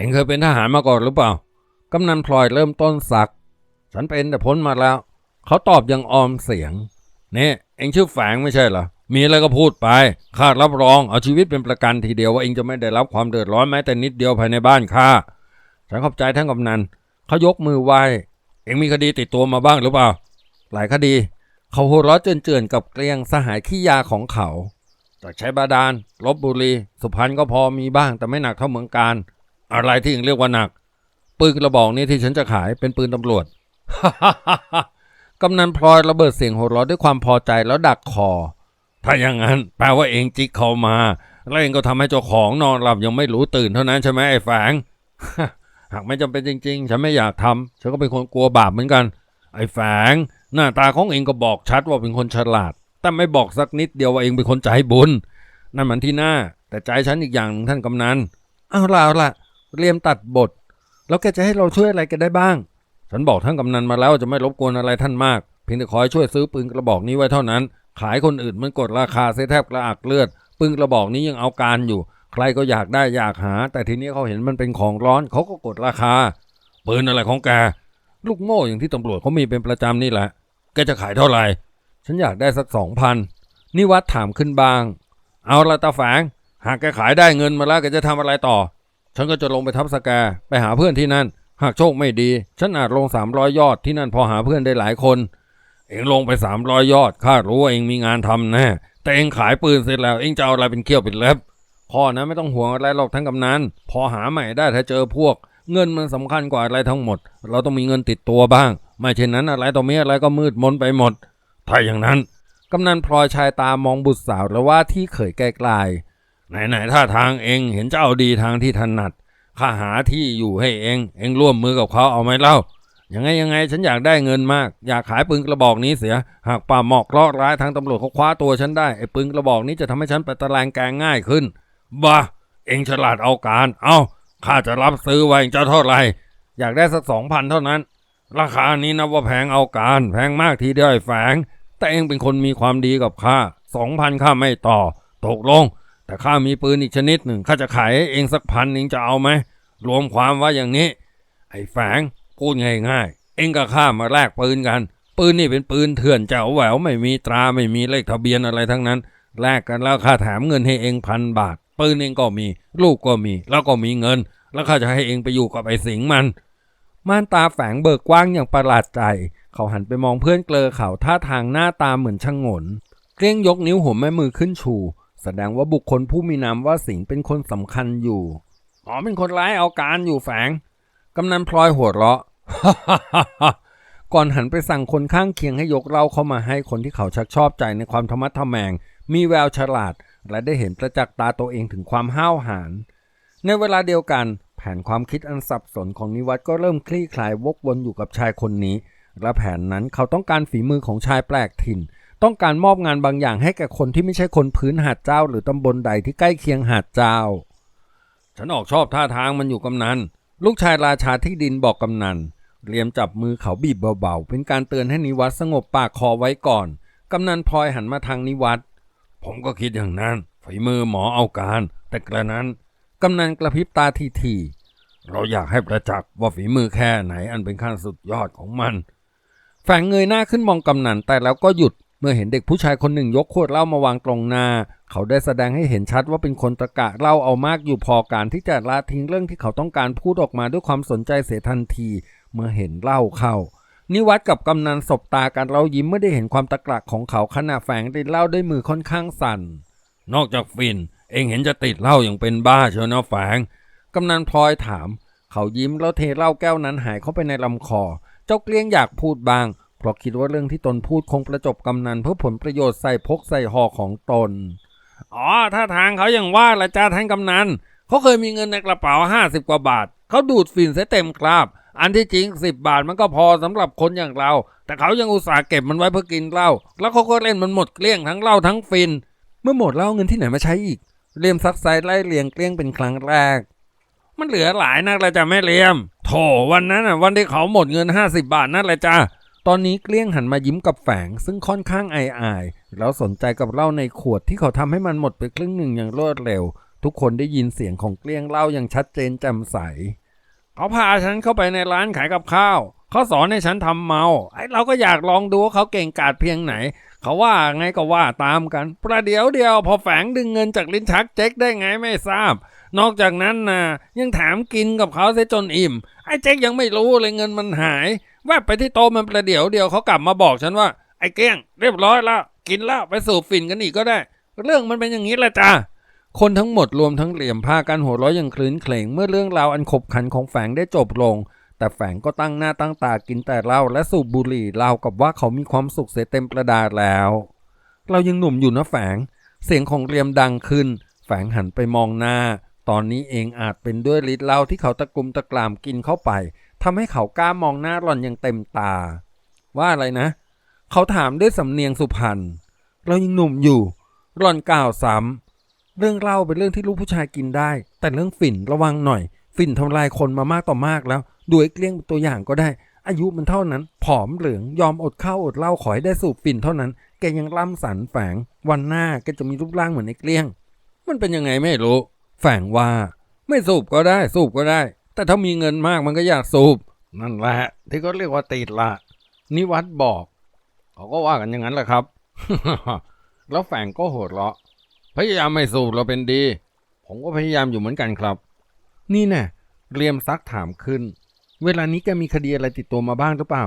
เองเคยเป็นทหารมาก่อนหรือเปล่า กำนันพลอยเริ่มต้นสัก ฉันเป็นแต่พ้นมาแล้ว เขาตอบอยังออมเสียง เนี่ยเองชื่อแฝงไม่ใช่เหรอ มีอะไรก็พูดไป ข้ารับรอง เอาชีวิตเป็นประกันทีเดียวว่าเองจะไม่ได้รับความเดือดร้อนแม้แต่นิดเดียวภายในบ้านข้า ฉันขอบใจท่านกำนัน เขายกมือไหว้เองมีคดีติดตัวมาบ้างหรือเปล่า หลายคดี เขาหัวเราะเจือนๆกับเกลียงสหายขี้ยาของเขา จากชัยบาดาลลบบุรี สุพรรณก็พอมีบ้างแต่ไม่หนักเท่าเมืองการ อะไรที่ยังเรียกว่าหนัก ปืนกระบอกนี้ที่ฉันจะขายเป็นปืนตำรวจกำนันพลอยระเบิดเสียงหัวเราะด้วยความพอใจแล้วดักคอ ถ้าอย่างนั้น แปลว่าเองจิกเขามาแล้วเองก็ทำให้เจ้าของนอนหลับยังไม่รู้ตื่นเท่านั้นใช่ไหมไอ้แฝงหากไม่จำเป็นจริง ๆ ฉันไม่อยากทำฉันก็เป็นคนกลัวบาปเหมือนกัน ไอ้แฝงหน้าตาของเองก็บอกชัดว่าเป็นคนฉลาด แต่ไม่บอกสักนิดเดียวว่าเองเป็นคนใจบุญ นั่นมันที่หน้า แต่ใจฉันอีกอย่างหนึ่งท่านกำนันเอาล่ะเอาล่ะ เรียมตัดบท แล้วแกจะให้เราช่วยอะไรกันได้บ้าง ฉันบอกท่านกำนันมาแล้วจะไม่รบกวนอะไรท่านมาก เพียงแต่ขอให้ช่วยซื้อปืนกระบอกนี้ไว้เท่านั้น ขายคนอื่นมันกดราคาเสียแทบกระอักเลือด ปืนกระบอกนี้ยังเอาการอยู่ ใครก็อยากได้อยากหา แต่ทีนี้เขาเห็นมันเป็นของร้อนเขาก็กดราคา ปืนอะไรของแก ลูกโม่อย่างที่ตำรวจเขามีเป็นประจำนี่แหละ แกจะขายเท่าไหร่ ฉันอยากได้สักสองพันนิวัดถามขึ้นบาง เอาละตาแฝงหากแกขายได้เงินมาแล้วแกจะทำอะไรต่อ ฉันก็จะลงไปทับสแกไปหาเพื่อนที่นั่น หากโชคไม่ดี ฉันอาจลงสามร้อยยอดที่นั่นพอหาเพื่อนได้หลายคน เองลงไปสามร้อยยอดข้ารู้ว่าเองมีงานทำแน่แต่เองขายปืนเสร็จแล้วเองจะเอาอะไรเป็นเขี้ยวเป็นเล็บพ่อนะไม่ต้องห่วงอะไรหรอกทั้งกำนันพอหาใหม่ได้ถ้าเจอพวก เงินมันสำคัญกว่าอะไรทั้งหมด เราต้องมีเงินติดตัวบ้าง ไม่เช่นนั้นอะไรต่อมีอะไรก็มืดมนไปหมด ถ้าอย่างนั้นกำนันพลอยชายตามองบุตรสาวแล้วว่าที่เขยไกลๆ ไหนๆท่าทางเองเห็นจะเอาดีทางที่ถนัดข้าหาที่อยู่ให้เอง เองร่วมมือกับเขาเอาไหมเล่ายังไงยังไงฉันอยากได้เงินมาก อยากขายปืนกระบอกนี้เสีย หากป่าหมอกลาะร้ายทางตำรวจเขาคว้าตัวฉันได้ไอ้ปืนกระบอกนี้จะทำให้ฉันไปตะแลงแกงง่ายขึ้นบ้าเองฉลาดเอาการ เอาข้าจะรับซื้อไว้เจ้าเท่าไหร่อยากได้สักสองพันเท่านั้น ราคานี้นับว่าแพงเอาการ แพงมากทีเดียวแฝง แต่เองเป็นคนมีความดีกับข้าสองพันข้าไม่ต่อ ตกลง แต่ข้ามีปืนอีกชนิดหนึ่งข้าจะขายให้เองสักพันเองจะเอาไหมรวมความว่าอย่างนี้ ไอ้แฝงพูดง่ายๆเองกับข้ามาแลกปืนกัน ปืนนี่เป็นปืนเถื่อนเจ้าแหววไม่มีตราไม่มีเลขทะเบียนอะไรทั้งนั้นแลกกันแล้วข้าแถมเงินให้เองพันบาทปืนเองก็มี ลูกก็มี แล้วก็มีเงิน แล้วข้าจะให้เองไปอยู่กับไอ้สิงมันม่านตาแฝงเบิกกว้างอย่างประหลาดใจ เขาหันไปมองเพื่อนเกลอเขาท่าทางหน้าตาเหมือนชงงนเกลี้ยงยกนิ้วหัวแม่มือขึ้นชู แสดงว่าบุคคลผู้มีนามว่าสิงห์เป็นคนสำคัญอยู่อ๋อเป็นคนร้ายเอาการอยู่แฝงกำนันพลอยหัวเราะก่อนหันไปสั่งคนข้างเคียงให้ยกเหล้าเข้ามาให้คนที่เขาชักชอบใจในความธรรมะทแมง มีแววฉลาด และได้เห็นประจักษ์ตาตัวเองถึงความห้าวหาญในเวลาเดียวกัน แผนความคิดอันสับสนของนิวัตก็เริ่มคลี่คลายวกวนอยู่กับชายคนนี้ และแผนนั้นเขาต้องการฝีมือของชายแปลกถิ่น ต้องการมอบงานบางอย่างให้แก่คนที่ไม่ใช่คนพื้นหาดเจ้า หรือตำบลใดที่ใกล้เคียงหาดเจ้า ฉันออกชอบท่าทางมันอยู่กำนันลูกชายราชาที่ดินบอกกำนันเรียมจับมือเขาบีบเบาๆ เป็นการเตือนให้นิวัตสงบปากคอไว้ก่อน กำนันพลอยหันมาทางนิวัตผมก็คิดอย่างนั้น ฝีมือหมอเอาการ แต่กระนั้น กำนันกระพริบตาทีๆเราอยากให้ประจักษ์ว่าฝีมือแค่ไหนอันเป็นขั้นสุดยอดของมัน แฝงเงยหน้าขึ้นมองกำนันแต่แล้วก็หยุด เมื่อเห็นเด็กผู้ชายคนหนึ่งยกขวดเหล้ามาวางตรงหน้า เขาได้แสดงให้เห็นชัดว่าเป็นคนตะกะเหล้าเอามากอยู่พอการที่จะละทิ้งเรื่องที่เขาต้องการพูดออกมาด้วยความสนใจเสียทันที เมื่อเห็นเหล้าเข้า นิวัดกับกำนันสบตากันเรายิ้มเมื่อได้เห็นความตะกะของเขาขณะแฝงติดเหล้าด้วยมือค่อนข้างสั่น นอกจากฟิน เองเห็นจะติดเหล้าอย่างเป็นบ้าเชียวนะแฝงกำนันพลอยถาม เขายิ้มแล้วเทเหล้าแก้วนั้นหายเข้าไปในลำคอ เจ้าเกลี้ยงอยากพูดบ้าง เพราะคิดว่าเรื่องที่ตนพูดคงประจบกำนันเพื่อผลประโยชน์ใส่พกใส่ห่อของตน อ๋อ ถ้าทางเขาอย่างว่าละจ้าท่านกำนันเขาเคยมีเงินในกระเป๋าห้าสิบกว่าบาท เขาดูดฝิ่นเสียเต็มคราบ อันที่จริงสิบบาทมันก็พอสำหรับคนอย่างเรา แต่เขายังอุตส่าห์เก็บมันไว้เพื่อกินเหล้า แล้วเขาก็เล่นมันหมดเกลี้ยงทั้งเหล้าทั้งฟินเมื่อหมดแล้าเงินที่ไหนมาใช้อีก เลียมซักไซไล่เลียงเกลี้ยงเป็นครั้งแรก มันเหลือหลายนักละจ้ะแม่เลียม โถวันนั้นอะวันที่เขาหมดเงินห้าสิบาทนั่นแหละจ้า ตอนนี้เกลี้ยงหันมายิ้มกับแฝงซึ่งค่อนข้างอายๆแล้วสนใจกับเหล้าในขวดที่เขาทำให้มันหมดไปครึ่งหนึ่งอย่างรวดเร็ว ทุกคนได้ยินเสียงของเกลี้ยงเล่าอย่างชัดเจนแจ่มใส เขาพาฉันเข้าไปในร้านขายกับข้าว เขาสอนให้ฉันทำเมา ไอ้เราก็อยากลองดูว่าเขาเก่งกาจเพียงไหน เขาว่าไงก็ว่าตามกัน ประเดี๋ยวเดียวพอแฝงดึงเงินจากลิ้นชักเจ๊กได้ไงไม่ทราบ นอกจากนั้นนะยังแถมกินกับเขาเสียจนอิ่ม ไอ้เจ๊กยังไม่รู้เลยเงินมันหาย แวบไปที่โต๊ะมันประเดี๋ยวเดียวเขากลับมาบอกฉันว่า ไอ้เก้งเรียบร้อยแล้วกินแล้วไปสูบฝิ่นกันอีกก็ได้ เรื่องมันเป็นอย่างนี้แหละจ้าคนทั้งหมดรวมทั้งเหลี่ยมพากันหัวเราะอย่างคลื้นเคร่งเมื่อเรื่องราวอันขบขันของแฝงได้จบลง แต่แฝงก็ตั้งหน้าตั้งตากินแต่เหล้าและสูบบุหรี่ราวกับว่าเขามีความสุขเสียเต็มประดาแล้ว เรายังหนุ่มอยู่นะแฝง เสียงของเรียมดังขึ้น แฝงหันไปมองหน้า ตอนนี้เองอาจเป็นด้วยฤทธิ์เหล้าที่เขาตะกลุมตะกรามกินเข้าไป ทำให้เขากล้ามองหน้าหล่อนอย่างเต็มตา ว่าอะไรนะ เขาถามด้วยสำเนียงสุพรรณเรายังหนุ่มอยู่หล่อนกล่าวซ้ำเรื่องเล้าเป็นเรื่องที่ลูกผู้ชายกินได้ แต่เรื่องฝิ่นระวังหน่อย ฝิ่นทำลายคนมามากต่อมากแล้วดูไอ้เกลี้ยงเป็นตัวอย่างก็ได้ อายุมันเท่านั้น ผอมเหลืองยอมอดข้าวอดเหล้าขอให้ได้สูบฝิ่นเท่านั้น แกยังล่ำสันแฝง วันหน้าแกจะมีรูปร่างเหมือนไอ้เกลี้ยง มันเป็นยังไงไม่รู้แฝงว่า ไม่สูบก็ได้ สูบก็ได้ แต่ถ้ามีเงินมากมันก็อยากสูบ นั่นแหละที่เขาเรียกว่าติดละนิวัตบอกเขาก็ว่ากันอย่างนั้นแหละครับ แล้วแฝงก็โหดเราะ พยายามไม่สูบเราเป็นดี ผมก็พยายามอยู่เหมือนกันครับ นี่แน่เรียมซักถามขึ้น เวลานี้แกมีคดีอะไรติดตัวมาบ้างหรือเปล่า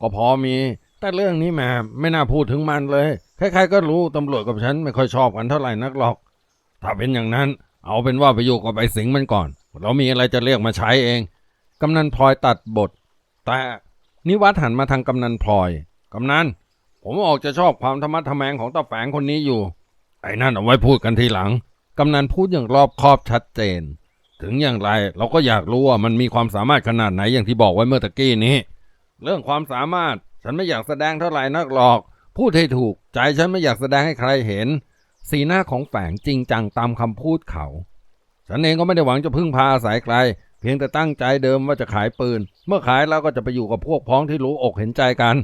ก็พอมี แต่เรื่องนี้แหมไม่น่าพูดถึงมันเลย ใครๆก็รู้ตำรวจกับฉันไม่ค่อยชอบกันเท่าไหร่นักหรอก ถ้าเป็นอย่างนั้น เอาเป็นว่าไปอยู่กับไอ้สิงมันก่อน เรามีอะไรจะเรียกมาใช้เอง กำนันพลอยตัดบท แต่นิวัฒน์หันมาทางกำนันพลอย กำนัน ผมออกจะชอบความธรรมะทแมงของตาแฝงคนนี้อยู่ ไอ้นั่นเอาไว้พูดกันทีหลัง กำนันพูดอย่างรอบคอบชัดเจน ถึงอย่างไรเราก็อยากรู้ว่ามันมีความสามารถขนาดไหนอย่างที่บอกไว้เมื่อตะกี้นี้ เรื่องความสามารถฉันไม่อยากแสดงเท่าไหร่นักหรอก พูดให้ถูก ใจฉันไม่อยากแสดงให้ใครเห็น สีหน้าของแฝงจริงจังตามคำพูดเขา ฉันเองก็ไม่ได้หวังจะพึ่งพาอาศัยใคร เพียงแต่ตั้งใจเดิมว่าจะขายปืน เมื่อขายแล้วก็จะไปอยู่กับพวกพ้องที่รู้อกเห็นใจกัน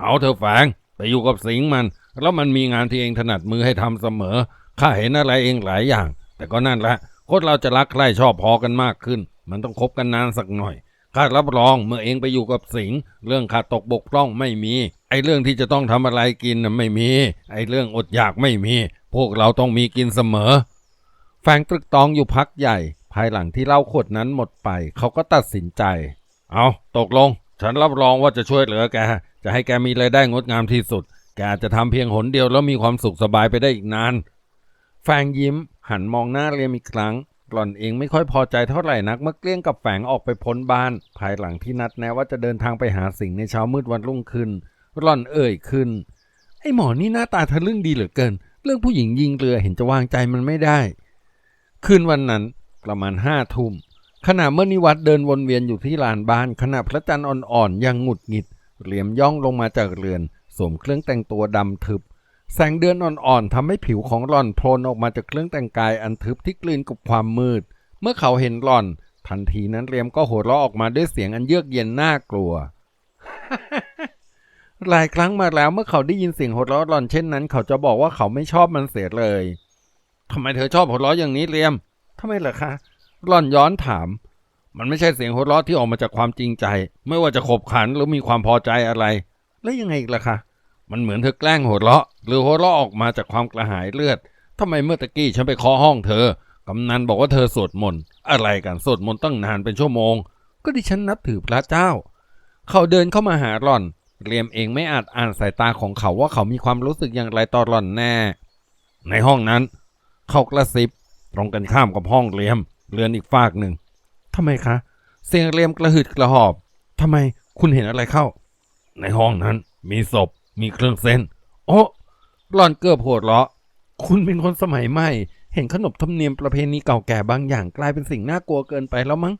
เอาเถอแฝงไปอยู่กับสิงมัน แล้วมันมีงานที่เองถนัดมือให้ทำเสมอ ข้าเห็นอะไรเองหลายอย่าง แต่ก็นั่นแหละคนเราจะรักใคร่ชอบพอกันมากขึ้น มันต้องคบกันนานสักหน่อยข้ารับรองเมื่อเองไปอยู่กับสิงเรื่องขาดตกบกพร่องไม่มี ไอ้เรื่องที่จะต้องทำอะไรกินน่ะไม่มี ไอ้เรื่องอดอยากไม่มี พวกเราต้องมีกินเสมอ แฟงตรึกตองอยู่พักใหญ่ ภายหลังที่เหล้าขวดนั้นหมดไป เขาก็ตัดสินใจ เอาตกลง ฉันรับรองว่าจะช่วยเหลือแก จะให้แกมีรายได้งดงามที่สุด แกจะทำเพียงหนเดียวแล้วมีความสุขสบายไปได้อีกนาน แฟงยิ้ม หันมองหน้าเรียมอีกครั้ง หล่อนเองไม่ค่อยพอใจเท่าไหร่นักเมื่อเกลี้ยงกับแฝงออกไปพ้นบ้าน ภายหลังที่นัดแนะว่าจะเดินทางไปหาสิงในเช้ามืดวันรุ่งขึ้น หล่อนเอ่ยขึ้น ไอ้หมอนี่หน้าตาทะลึ่งดีเหลือเกิน เรื่องผู้หญิงยิงเรือเห็นจะวางใจมันไม่ได้ คืนวันนั้นประมาณห้าทุ่มขณะเมื่อนิวัตเดินวนเวียนอยู่ที่ลานบ้านขณะพระจันทร์อ่อนๆยังหงุดหงิดเหลี่ยมย่องลงมาจากเรือนสวมเครื่องแต่งตัวดำทึบ แสงเดือนอ่อนๆทำให้ผิวของหล่อนโพลนออกมาจากเครื่องแต่งกายอันทึบที่กลืนกับความมืด เมื่อเขาเห็นหล่อน ทันทีนั้นเรียมก็หัวเราะออกมาด้วยเสียงอันเยือกเย็นน่ากลัว หลายครั้งมาแล้วเมื่อเขาได้ยินเสียงหัวเราะหล่อนเช่นนั้น เขาจะบอกว่าเขาไม่ชอบมันเสียเลย ทำไมเธอชอบหัวเราะอย่างนี้เรียมทำไมเหรอคะหล่อนย้อนถาม มันไม่ใช่เสียงหัวเราะที่ออกมาจากความจริงใจ ไม่ว่าจะขบขันหรือมีความพอใจอะไร แล้วยังไงอีกล่ะคะมันเหมือนเธอแกล้งหัวเราะ หรือหัวเราะออกมาจากความกระหายเลือดทำไมเมื่อตะกี้ฉันไปเคาะห้องเธอกำนันบอกว่าเธอสวดมนต์อะไรกันสวดมนต์ตั้งนานเป็นชั่วโมง ก็ดิฉันนับถือพระเจ้า เขาเดินเข้ามาหาหล่อนเรียมเองไม่อาจอ่านสายตาของเขาว่าเขามีความรู้สึกอย่างไรต่อหล่อนแน่ ในห้องนั้น เขากระซิบตรงกันข้ามกับห้องเรียม เรือนอีกฝากหนึ่งทำไมคะ เสียงเรียมกระหืดกระหอบทำไมคุณเห็นอะไรเข้า ในห้องนั้น มีศพ มีเครื่องเส้น โอ้หล่อนเกือบโหดเหรอคุณเป็นคนสมัยใหม่ เห็นขนบธรรมเนียมประเพณีเก่าแก่บางอย่างกลายเป็นสิ่งน่ากลัวเกินไปแล้วมั้ง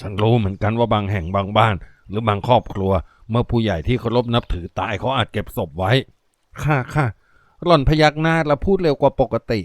ฉันรู้เหมือนกันว่าบางแห่งบางบ้าน หรือบางครอบครัว เมื่อผู้ใหญ่ที่เคารพนับถือตายเขาอาจเก็บศพไว้ ค่ะค่ะหล่อนพยักหน้าและพูดเร็วกว่าปกติ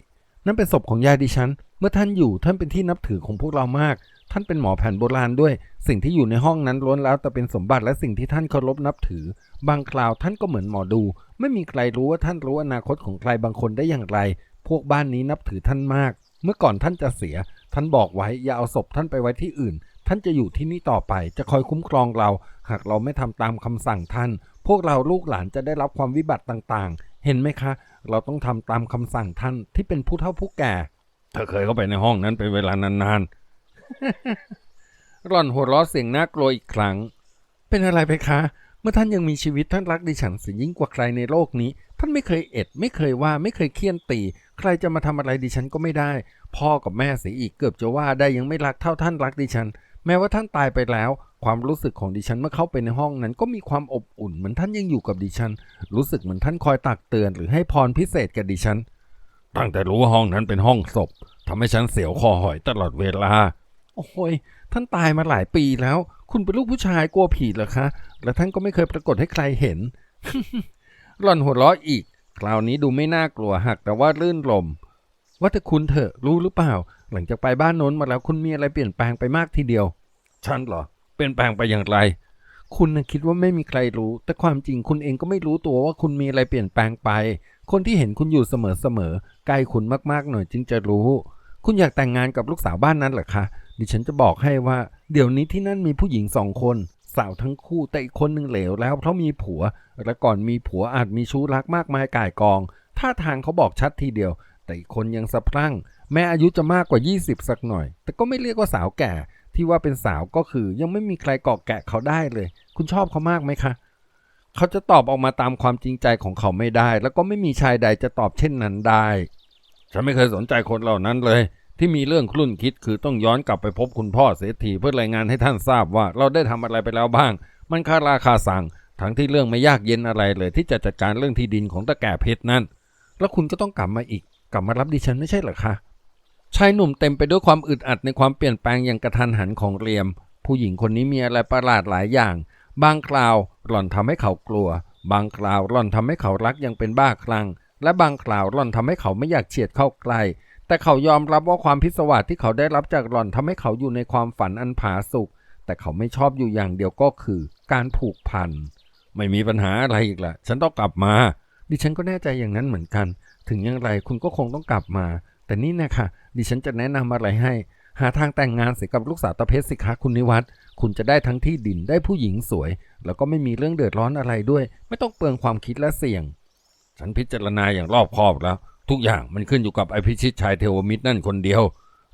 นั่นเป็นศพของยายดิฉัน เมื่อท่านอยู่ท่านเป็นที่นับถือของพวกเรามาก ท่านเป็นหมอแผนโบราณด้วย สิ่งที่อยู่ในห้องนั้นล้วนแล้วแต่เป็นสมบัติและสิ่งที่ท่านเคารพนับถือ บางคราวท่านก็เหมือนหมอดู ไม่มีใครรู้ว่าท่านรู้อนาคตของใครบางคนได้อย่างไร พวกบ้านนี้นับถือท่านมาก เมื่อก่อนท่านจะเสีย ท่านบอกไว้อย่าเอาศพท่านไปไว้ที่อื่น ท่านจะอยู่ที่นี่ต่อไป จะคอยคุ้มครองเรา หากเราไม่ทำตามคำสั่งท่าน พวกเราลูกหลานจะได้รับความวิบัติต่างๆ เห็นไหมคะ เราต้องทำตามคำสั่งท่านที่เป็นผู้เฒ่าผู้แก่เธอเคยเข้าไปในห้องนั้นเป็นเวลานานๆร่อนหัวเราะเสียงน่ากลัวอีกครั้ง เป็นอะไรไปคะ เมื่อท่านยังมีชีวิตท่านรักดิฉันสียยิ่งกว่าใครในโลกนี้ ท่านไม่เคยเอ็ด ไม่เคยว่าไม่เคยเคี่ยนตี ใครจะมาทำอะไรดิฉันก็ไม่ได้ พ่อกับแม่เสียอีกเกือบจะว่าได้ยังไม่รักเท่าท่านรักดิฉัน แม้ว่าท่านตายไปแล้ว ความรู้สึกของดิฉันเมื่อเข้าไปในห้องนั้นก็มีความอบอุ่นเหมือนท่านยังอยู่กับดิฉัน รู้สึกเหมือนท่านคอยตักเตือนหรือให้พรพิเศษกับดิฉัน ตั้งแต่รู้ว่าห้องนั้นเป็นห้องศพทำให้ฉันเสียวคอหอยตลอดเวลา โอ้ย ท่านตายมาหลายปีแล้ว คุณเป็นลูกผู้ชายกลัวผีเหรอคะ และท่านก็ไม่เคยปรากฏให้ใครเห็น หล่อนหัวเราะอีก คราวนี้ดูไม่น่ากลัวหักแต่ว่าลื่นลม ว่าแต่คุณเถอะรู้หรือเปล่า หลังจากไปบ้านโน้นมาแล้วคุณมีอะไรเปลี่ยนแปลงไปมากทีเดียว ฉันเหรอ เปลี่ยนแปลงไปอย่างไร คุณนะคิดว่าไม่มีใครรู้ แต่ความจริงคุณเองก็ไม่รู้ตัวว่าคุณมีอะไรเปลี่ยนแปลงไป คนที่เห็นคุณอยู่เสมอๆใกล้คุณมากๆหน่อยจึงจะรู้ คุณอยากแต่งงานกับลูกสาวบ้านนั้นหรอคะดิฉันจะบอกให้ว่า เดี๋ยวนี้ที่นั่นมีผู้หญิงสองคนสาวทั้งคู่แต่อีกคนหนึ่งเหลวแล้วเพราะมีผัว และก่อนมีผัวอาจมีชู้รักมากมายก่ายกองท่าทางเขาบอกชัดทีเดียว แต่อีกคนยังสะพรั่ง แม้อายุจะมากกว่า 20 สักหน่อย แต่ก็ไม่เรียกว่าสาวแก่ ที่ว่าเป็นสาวก็คือยังไม่มีใครเกาะแกะเขาได้เลย คุณชอบเขามากไหมคะเขาจะตอบออกมาตามความจริงใจของเขาไม่ได้ แล้วก็ไม่มีชายใดจะตอบเช่นนั้นได้ ฉันไม่เคยสนใจคนเหล่านั้นเลย ที่มีเรื่องคลุ่นคิดคือต้องย้อนกลับไปพบคุณพ่อเสียทีเพื่อรายงานให้ท่านทราบว่า เราได้ทำอะไรไปแล้วบ้าง มันคาราคาสั่งทั้งที่เรื่องไม่ยากเย็นอะไรเลย ที่จะจัดการเรื่องที่ดินของตาแก่เพชรนั่นแล้วคุณก็ต้องกลับมาอีก กลับมารับดิฉันไม่ใช่เหรอคะ ชายหนุ่มเต็มไปด้วยความอึดอัดในความเปลี่ยนแปลงอย่างกระทันหันของเรียม ผู้หญิงคนนี้มีอะไรประหลาดหลายอย่าง บางคราวหล่อนทำให้เขากลัว บางคราวหล่อนทำให้เขารักยังเป็นบ้าคลั่ง และบางคราวหล่อนทำให้เขาไม่อยากเฉียดเข้าใกล้แต่เขายอมรับว่าความพิศวาสที่เขาได้รับจากหล่อนทำให้เขาอยู่ในความฝันอันผาสุกแต่เขาไม่ชอบอยู่อย่างเดียวก็คือ การผูกพัน ไม่มีปัญหาอะไรอีกละฉันต้องกลับมา ดิฉันก็แน่ใจอย่างนั้นเหมือนกัน ถึงอย่างไรคุณก็คงต้องกลับมา แต่นี่นะคะ ดิฉันจะแนะนำอะไรให้ หาทางแต่งงานเสียกับลูกสาวตาเพชรสิคะคุณนิวัฒน์คุณจะได้ทั้งที่ดินได้ผู้หญิงสวย แล้วก็ไม่มีเรื่องเดือดร้อนอะไรด้วย ไม่ต้องเปลืองความคิดและเสี่ยง ฉันพิจารณาอย่างรอบคอบแล้ว ทุกอย่างมันขึ้นอยู่กับไอพิชิตชายเทวมิตรนั่นคนเดียว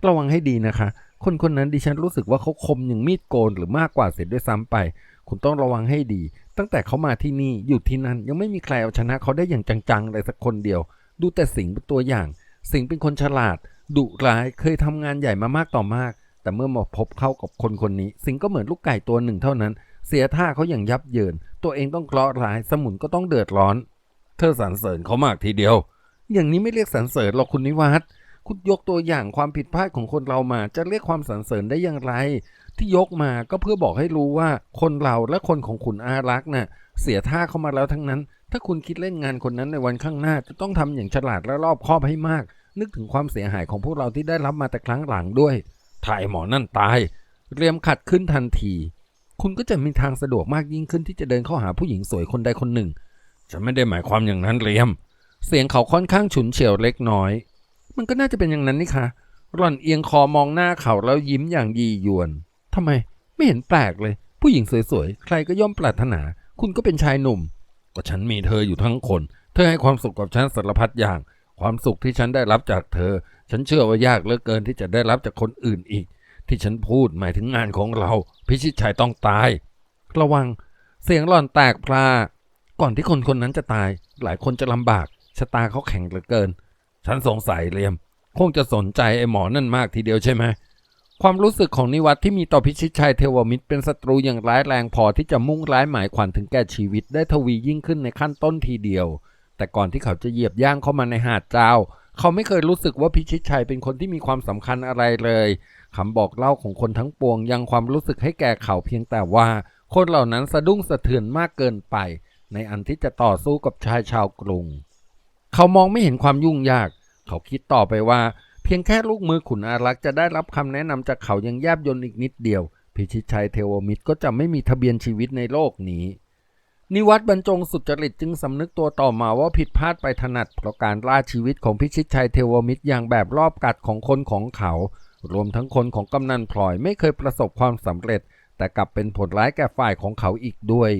ระวังให้ดีนะคะ คนคนนั้นดิฉันรู้สึกว่าเขาคมอย่างมีดโกนหรือมากกว่าเสร็จด้วยซ้ำไป คุณต้องระวังให้ดี ตั้งแต่เขามาที่นี่อยู่ที่นั่นยังไม่มีใครเอาชนะเขาได้อย่างจังๆเลยสักคนเดียว ดูแต่สิงเป็นตัวอย่าง สิงเป็นคนฉลาด ดุร้ายเคยทำงานใหญ่มามากต่อมาก แต่เมื่อมาพบเข้ากับคนคนนี้ สิงห์ก็เหมือนลูกไก่ตัวหนึ่งเท่านั้น เสียท่าเขาอย่างยับเยิน ตัวเองต้องเคราะห์ร้ายสมุนก็ต้องเดือดร้อน เธอสรรเสริญเขามากทีเดียว อย่างนี้ไม่เรียกสรรเสริญหรอกคุณนิวัฒน์คุณยกตัวอย่างความผิดพลาดของคนเรามา จะเรียกความสรรเสริญได้อย่างไร ที่ยกมาก็เพื่อบอกให้รู้ว่าคนเราและคนของคุณอารักษ์น่ะเสียท่าเข้ามาแล้วทั้งนั้น ถ้าคุณคิดเล่นงานคนนั้นในวันข้างหน้าจะต้องทำอย่างฉลาดและรอบคอบให้มาก นึกถึงความเสียหายของพวกเราที่ได้รับมาแต่ครั้งหลังด้วย ถ่ายหมอนั่นตาย เรียมขัดขึ้นทันที คุณก็จะมีทางสะดวกมากยิ่งขึ้นที่จะเดินเข้าหาผู้หญิงสวยคนใดคนหนึ่งฉันไม่ได้หมายความอย่างนั้นเรียม เสียงเขาค่อนข้างฉุนเฉียวเล็กน้อย มันก็น่าจะเป็นอย่างนั้นนี่คะหล่อนเอียงคอมองหน้าเขาแล้วยิ้มอย่างยียวนทำไม ไม่เห็นแปลกเลย ผู้หญิงสวยๆ ใครก็ย่อมปรารถนา คุณก็เป็นชายหนุ่ม ก็ฉันมีเธออยู่ทั้งคน เธอให้ความสุขกับฉันสารพัดอย่าง ความสุขที่ฉันได้รับจากเธอ ฉันเชื่อว่ายากเหลือเกินที่จะได้รับจากคนอื่นอีก ที่ฉันพูดหมายถึงงานของเรา พิชิตชัยต้องตาย ระวังเสียงหล่อนแตกพลา ก่อนที่คนคนนั้นจะตาย หลายคนจะลำบากชะตาเขาแข็งเหลือเกิน ฉันสงสัยเลียม คงจะสนใจไอ้หมอนั่นมากทีเดียวใช่ไหมความรู้สึกของนิวัตที่มีต่อพิชิตชัยเทวมิตรเป็นศัตรูอย่างร้ายแรงพอที่จะมุ่งร้ายหมายขวัญถึงแก่ชีวิตได้ทวียิ่งขึ้นในขั้นต้นทีเดียว แต่ก่อนที่เขาจะเหยียบย่างเข้ามาในหาดเจ้า เขาไม่เคยรู้สึกว่าพิชิตชัยเป็นคนที่มีความสำคัญอะไรเลยคำบอกเล่าของคนทั้งปวงยังความรู้สึกให้แก่เขาเพียงแต่ว่า คนเหล่านั้นสะดุ้งสะเทือนมากเกินไป ในอันที่จะต่อสู้กับชายชาวกรุง เขามองไม่เห็นความยุ่งยาก เขาคิดต่อไปว่า เพียงแค่ลูกมือขุนอารักษ์จะได้รับคำแนะนำจากเขายังแยบยนต์อีกนิดเดียว พิชิตชัยเทวมิตรก็จะไม่มีทะเบียนชีวิตในโลกนี้ นิวัตบรรจงสุจริตจึงสำนึกตัวต่อมาว่าผิดพลาดไปถนัดเพราะการล่าชีวิตของพิชิตชัยเทวมิตรอย่างแบบรอบกัดของคนของเขา รวมทั้งคนของกำนันพลอยไม่เคยประสบความสำเร็จ แต่กลับเป็นผลร้ายแก่ฝ่ายของเขาอีกด้วย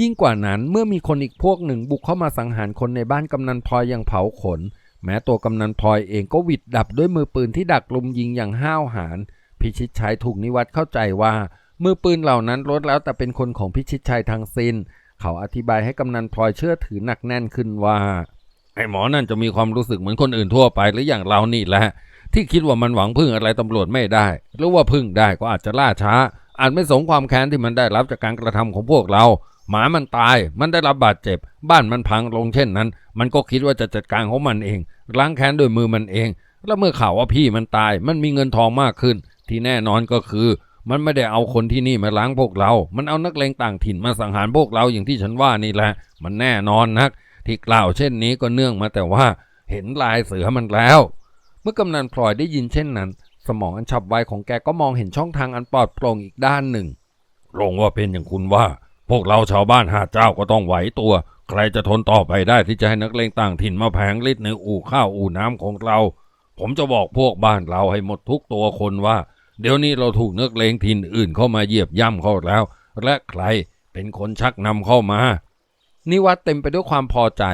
ยิ่งกว่านั้นเมื่อมีคนอีกพวกหนึ่งบุกเข้ามาสังหารคนในบ้านกำนันพลอยอย่างเผาขน แม้ตัวกำนันพลอยเองก็วิดดับด้วยมือปืนที่ดักลุมยิงอย่างห้าวหาญพิชิตชัยถูกนิวัตเข้าใจว่ามือปืนเหล่านั้นลดแล้วแต่เป็นคนของพิชิตชัยทั้งสิ้น เขาอธิบายให้กำนันพลอยเชื่อถือหนักแน่นขึ้นว่าไอ้หมอนั่นจะมีความรู้สึกเหมือนคนอื่นทั่วไปหรืออย่างเรานี่แหละ ที่คิดว่ามันหวังพึ่งอะไรตำรวจไม่ได้ หรือว่าพึ่งได้ก็อาจจะล่าช้า อาจไม่สมความแค้นที่มันได้รับจากการกระทำของพวกเรา หมามันตาย มันได้รับบาดเจ็บ บ้านมันพังลงเช่นนั้น มันก็คิดว่าจะจัดการของมันเองล้างแค้นด้วยมือมันเอง แล้วเมื่อข่าวว่าพี่มันตาย มันมีเงินทองมากขึ้น ที่แน่นอนก็คือ มันไม่ได้เอาคนที่นี่มาล้างพวกเรา มันเอานักเลงต่างถิ่นมาสังหารพวกเราอย่างที่ฉันว่านี่แหละ มันแน่นอนนัก ที่กล่าวเช่นนี้ก็เนื่องมาแต่ว่าเห็นลายเสือมันแล้ว เมื่อกำนันพลอยได้ยินเช่นนั้น สมองอันฉับไวของแกก็มองเห็นช่องทางอันปลอดโปร่งอีกด้านหนึ่งลงว่าเป็นอย่างคุณว่า พวกเราชาวบ้านหาเจ้าก็ต้องไหวตัว ใครจะทนต่อไปได้ที่จะให้นักเลงต่างถิ่นมาแผงฤทธิ์ในอู่ข้าวอู่น้ำของเรา ผมจะบอกพวกบ้านเราให้หมดทุกตัวคนว่า เดี๋ยวนี้เราถูกนักเลงถิ่นอื่นเข้ามาเหยียบย่ำเข้าแล้ว และใครเป็นคนชักนำเข้ามา นิวัตเต็มไปด้วยความพอใจ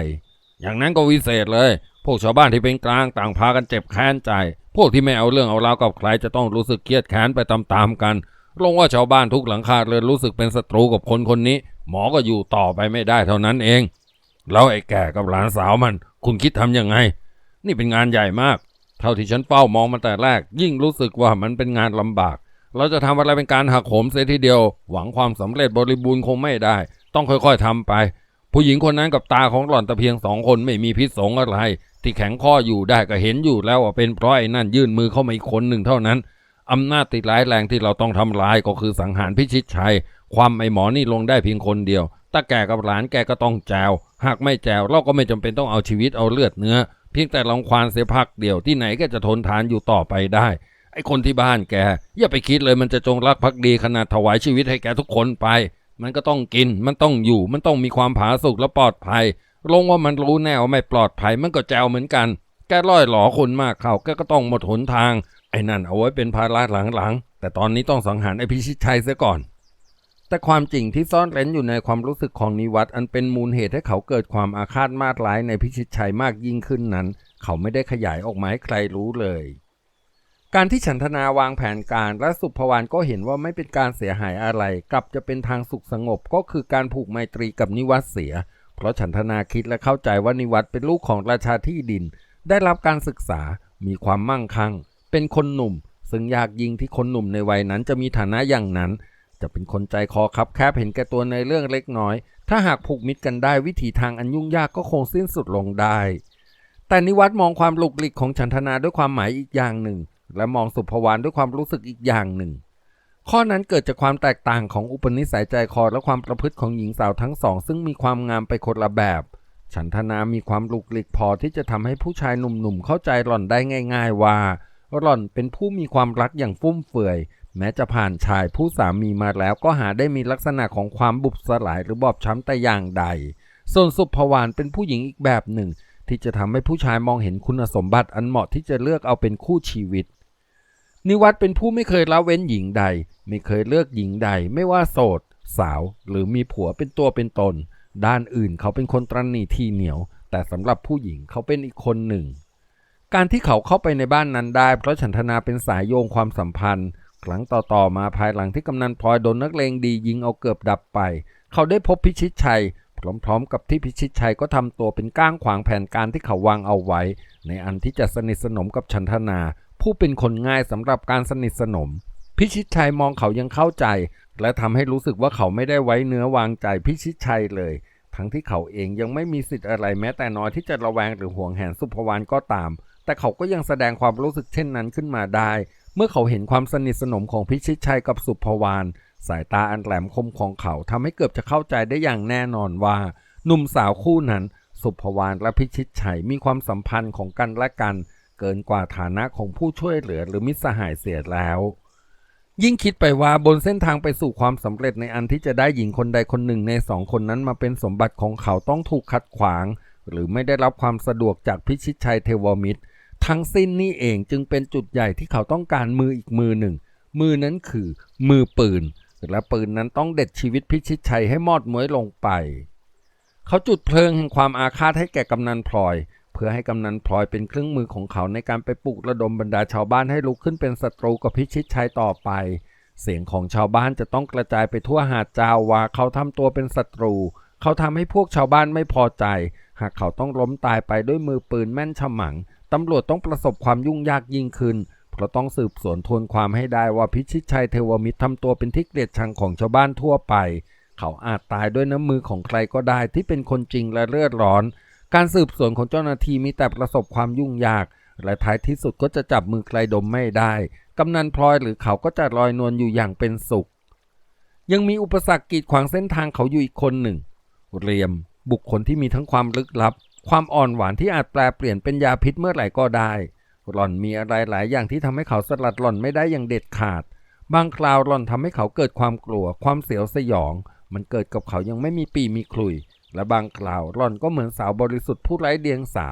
อย่างนั้นก็วิเศษเลย พวกชาวบ้านที่เป็นกลางต่างพากันเจ็บแค้นใจ พวกที่ไม่เอาเรื่องเอาราวกับใครจะต้องรู้สึกเครียดแค้นไปตามๆกันลงว่าชาวบ้านทุกหลังคาเรือนรู้สึกเป็นศัตรูกับคนคนนี้ หมอก็อยู่ต่อไปไม่ได้เท่านั้นเอง แล้วไอ้แก่กับหลานสาวมัน คุณคิดทำยังไง นี่เป็นงานใหญ่มาก เท่าที่ฉันเฝ้ามองมาแต่แรก ยิ่งรู้สึกว่ามันเป็นงานลำบาก เราจะทำอะไรเป็นการหักโหมเสียทีเดียว หวังความสำเร็จบริบูรณ์คงไม่ได้ ต้องค่อยๆทำไป ผู้หญิงคนนั้นกับตาของหล่อนแต่เพียงสองคนไม่มีพิษสงอะไร ที่แข็งข้ออยู่ได้ก็เห็นอยู่แล้วว่าเป็นเพราะไอ้นั่นยื่นมือเข้ามาอีกคนหนึ่งเท่านั้นอำนาจติดร้ายแรงที่เราต้องทำลายก็คือสังหารพิชิตชัย ความไอหมอนี่ลงได้เพียงคนเดียวตาแก่กับหลานแกก็ต้องแจว หากไม่แจวเราก็ไม่จำเป็นต้องเอาชีวิตเอาเลือดเนื้อ เพียงแต่ลองควานเสียพักเดียวที่ไหนก็จะทนทานอยู่ต่อไปได้ ไอ้คนที่บ้านแก อย่าไปคิดเลยมันจะจงรักภักดีขนาดถวายชีวิตให้แกทุกคนไป มันก็ต้องกิน มันต้องอยู่ มันต้องมีความผาสุกและปลอดภัย ลงว่ามันรู้แน่ว่าไม่ปลอดภัยมันก็แจวเหมือนกัน แกล่อยหลอคนมากเขาแกก็ต้องหมดหนทาง ไอ้นั่นเอาไว้เป็นภาระหลังๆ แต่ตอนนี้ต้องสังหารไอ้พิชิตชัยเสียก่อน แต่ความจริงที่ซ่อนเร้นอยู่ในความรู้สึกของนิวัตอันเป็นมูลเหตุให้เขาเกิดความอาฆาตมาตร้ายในพิชิตชัยมากยิ่งขึ้นนั้น เขาไม่ได้ขยายออกมาให้ใครรู้เลย การที่ฉันทนาวางแผนการและสุภวรรณก็เห็นว่าไม่เป็นการเสียหายอะไร กลับจะเป็นทางสุขสงบก็คือการผูกไมตรีกับนิวัตเสีย เพราะฉันทนาคิดและเข้าใจว่านิวัตเป็นลูกของราชาที่ดิน ได้รับการศึกษา มีความมั่งคั่ง เป็นคนหนุ่ม ซึ่งยากยิ่งที่คนหนุ่มในวัยนั้นจะมีฐานะอย่างนั้น จะเป็นคนใจคอคับแคบเห็นแก่ตัวในเรื่องเล็กน้อย ถ้าหากผูกมิตรกันได้วิถีทางอันยุ่งยากก็คงสิ้นสุดลงได้ แต่นิวัตมองความหลุกลิกของฉันทนาด้วยความหมายอีกอย่างหนึ่ง และมองสุภวรรณด้วยความรู้สึกอีกอย่างหนึ่ง ข้อนั้นเกิดจากความแตกต่างของอุปนิสัยใจคอและความประพฤติของหญิงสาวทั้งสอง ซึ่งมีความงามไปคนละแบบ ฉันทนามีความหลุกลิกพอที่จะทำให้ผู้ชายหนุ่มๆเข้าใจหล่อนได้ง่าย ๆ ว่าหล่อนเป็นผู้มีความรักอย่างฟุ่มเฟือย แม้จะผ่านชายผู้สามีมาแล้วก็หาได้มีลักษณะของความบุบสลายหรือบอบช้ำแต่อย่างใด ส่วนสุภวรรณเป็นผู้หญิงอีกแบบหนึ่ง ที่จะทำให้ผู้ชายมองเห็นคุณสมบัติอันเหมาะที่จะเลือกเอาเป็นคู่ชีวิต นิวัตเป็นผู้ไม่เคยละเว้นหญิงใด ไม่เคยเลือกหญิงใด ไม่ว่าโสด สาว หรือมีผัวเป็นตัวเป็นตน ด้านอื่นเขาเป็นคนตรณีทีเหนียว แต่สำหรับผู้หญิงเขาเป็นอีกคนหนึ่ง การที่เขาเข้าไปในบ้านนั้นได้ เพราะฉันทนาเป็นสายโยงความสัมพันธ์ ครั้งต่อๆมาภายหลังที่กำนันพลอยโดนนักเลงดียิงเอาเกือบดับไป เขาได้พบพิชิตชัย พร้อมๆ กับที่พิชิตชัยก็ทำตัวเป็นก้างขวางแผนการที่เขาวางเอาไว้ ในอันที่จะสนิทสนมกับฉันทนา ผู้เป็นคนง่ายสำหรับการสนิทสนม พิชิตชัยมองเขายังเข้าใจ และทำให้รู้สึกว่าเขาไม่ได้ไว้เนื้อวางใจพิชิตชัยเลย ทั้งที่เขาเองยังไม่มีสิทธิ์อะไรแม้แต่น้อยที่จะระแวงหรือห่วงแหนสุภวรรณก็ตาม แต่เขาก็ยังแสดงความรู้สึกเช่นนั้นขึ้นมาได้ เมื่อเขาเห็นความสนิทสนมของพิชิตชัยกับสุภวรรณสายตาอันแหลมคมของเขาทำให้เกือบจะเข้าใจได้อย่างแน่นอนว่า หนุ่มสาวคู่นั้น สุภวรรณและพิชิตชัยมีความสัมพันธ์ของกันและกัน เกินกว่าฐานะของผู้ช่วยเหลือหรือมิตรสหายเสียแล้ว ยิ่งคิดไปว่าบนเส้นทางไปสู่ความสำเร็จในอันที่จะได้หญิงคนใดคนหนึ่งในสองคนนั้นมาเป็นสมบัติของเขาต้องถูกขัดขวาง หรือไม่ได้รับความสะดวกจากพิชิตชัยเทวมิตร ทั้งสิ้นนี่เองจึงเป็นจุดใหญ่ที่เขาต้องการมืออีกมือหนึ่ง มือนั้นคือมือปืน และปืนนั้นต้องเด็ดชีวิตพิชิตชัยให้มอดม้วยลงไป เขาจุดเพลิงแห่งความอาฆาตให้แก่กำนันพลอย เพื่อให้กำนันพลอยเป็นเครื่องมือของเขาในการไปปลุกระดมบรรดาชาวบ้านให้ลุกขึ้นเป็นศัตรูกับพิชิตชัยต่อไป เสียงของชาวบ้านจะต้องกระจายไปทั่วหาดจาวาเขาทำตัวเป็นศัตรู เขาทำให้พวกชาวบ้านไม่พอใจ หากเขาต้องล้มตายไปด้วยมือปืนแม่นฉมัง ตำรวจต้องประสบความยุ่งยากยิ่งขึ้น เพราะต้องสืบสวนทวนความให้ได้ว่าพิชิตชัยเทวมิตรทำตัวเป็นที่เกลียดชังของชาวบ้านทั่วไป เขาอาจตายด้วยน้ำมือของใครก็ได้ที่เป็นคนจริงและเลือดร้อน การสืบสวนของเจ้าหน้าที่มีแต่ประสบความยุ่งยาก และท้ายที่สุดก็จะจับมือใครดมไม่ได้ กำนันพลอยหรือเขาก็จะลอยนวลอยู่อย่างเป็นสุข ยังมีอุปสรรคกีดขวางเส้นทางเขาอยู่อีกคนหนึ่ง เรียม บุคคลที่มีทั้งความลึกลับ ความอ่อนหวานที่อาจแปลเปลี่ยนเป็นยาพิษเมื่อไหร่ก็ได้ หล่อนมีอะไรหลายอย่างที่ทำให้เขาสลัดหล่อนไม่ได้อย่างเด็ดขาด บางคราวหล่อนทำให้เขาเกิดความกลัว ความเสียวสยอง มันเกิดกับเขายังไม่มีปีมีคลุย และบางคราวหล่อนก็เหมือนสาวบริสุทธิ์ผู้ไร้เดียงสา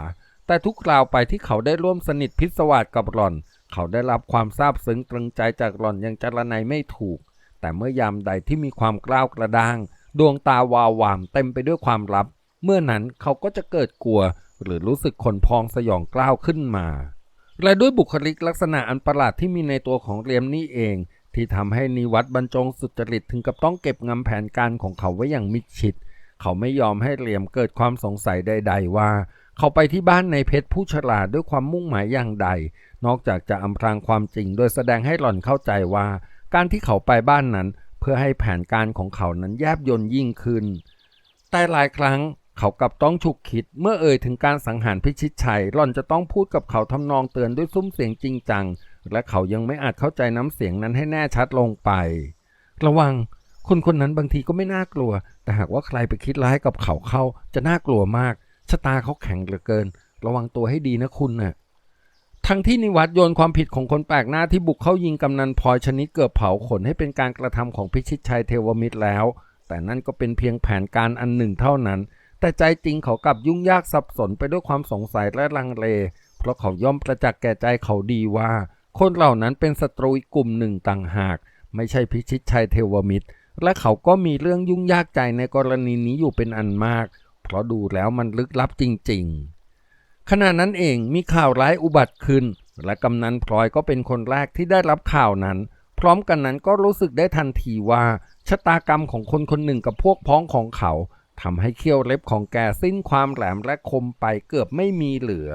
แต่ทุกคราวไปที่เขาได้ร่วมสนิทพิศวาสกับหล่อน เขาได้รับความซาบซึ้งตรึงใจจากหล่อนยังจรนัยไม่ถูก แต่เมื่อยามใดที่มีความกล้าวกระด้าง ดวงตาวาววามเต็มไปด้วยความลับ เมื่อนั้นเขาก็จะเกิดกลัวหรือรู้สึกขนพองสยองกล้าวขึ้นมา และด้วยบุคลิกลักษณะอันประหลาดที่มีในตัวของเรียมนี่เอง ที่ทำให้นิวัตบรรจงสุจริตถึงกับต้องเก็บงำแผนการของเขาไว้อย่างมิดชิด เขาไม่ยอมให้เรียมเกิดความสงสัยใด ๆ ว่า เขาไปที่บ้านในเพชรผู้ฉลาดด้วยความมุ่งหมายอย่างใด นอกจากจะอำพรางความจริง โดยแสดงให้หล่อนเข้าใจว่า การที่เขาไปบ้านนั้น เพื่อให้แผนการของเขานั้นแยบยลยิ่งขึ้นแต่หลายครั้ง เขากลับต้องฉุกคิดเมื่อเอ่ยถึงการสังหารพิชิตชัยหล่อนจะต้องพูดกับเขาทำนองเตือนด้วยซุ้มเสียงจริงจัง และเขายังไม่อาจเข้าใจน้ำเสียงนั้นให้แน่ชัดลงไป ระวัง คนคนนั้นบางทีก็ไม่น่ากลัว แต่หากว่าใครไปคิดร้ายกับเขาเข้า จะน่ากลัวมากชะตาเขาแข็งเหลือเกิน ระวังตัวให้ดีนะคุณน่ะทั้งที่นิวัตโยนความผิดของคนแปลกหน้าที่บุกเข้ายิงกำนันพลอยชนิดเกือบเผาขนให้เป็นการกระทำของพิชิตชัยเทวมิตรแล้ว แต่นั่นก็เป็นเพียงแผนการอันหนึ่งเท่านั้น แต่ใจจริงเขากลับยุ่งยากสับสนไปด้วยความสงสัยและลังเล เพราะเขาย่อมประจักษ์แก่ใจเขาดีว่า คนเหล่านั้นเป็นศัตรูอีกกลุ่มหนึ่งต่างหาก ไม่ใช่พิชิตชัยเทวมิตร และเขาก็มีเรื่องยุ่งยากใจในกรณีนี้อยู่เป็นอันมาก เพราะดูแล้วมันลึกลับจริง ๆ ขณะนั้นเองมีข่าวร้ายอุบัติขึ้น และกำนันพลอยก็เป็นคนแรกที่ได้รับข่าวนั้น พร้อมกันนั้นก็รู้สึกได้ทันทีว่าชะตากรรมของคนคนหนึ่งกับพวกพ้องของเขา ทำให้เขี้ยวเล็บของแกสิ้นความแหลมและคมไปเกือบไม่มีเหลือ